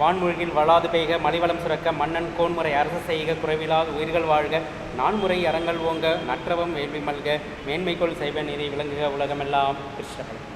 வான்மொழியில் வளாது பெய்க மலிவளம் சுரக்க மன்னன் கோன்முறை அரசு செய்க குறைவிலாது உயிர்கள் வாழ்க நான்முறை அறங்கள் ஓங்க நற்றவம் வேள்வி மல்க மேன்மைக்கோள் செய்வ நீதி விளங்குக உலகமெல்லாம் கிருஷ்ணபலம்.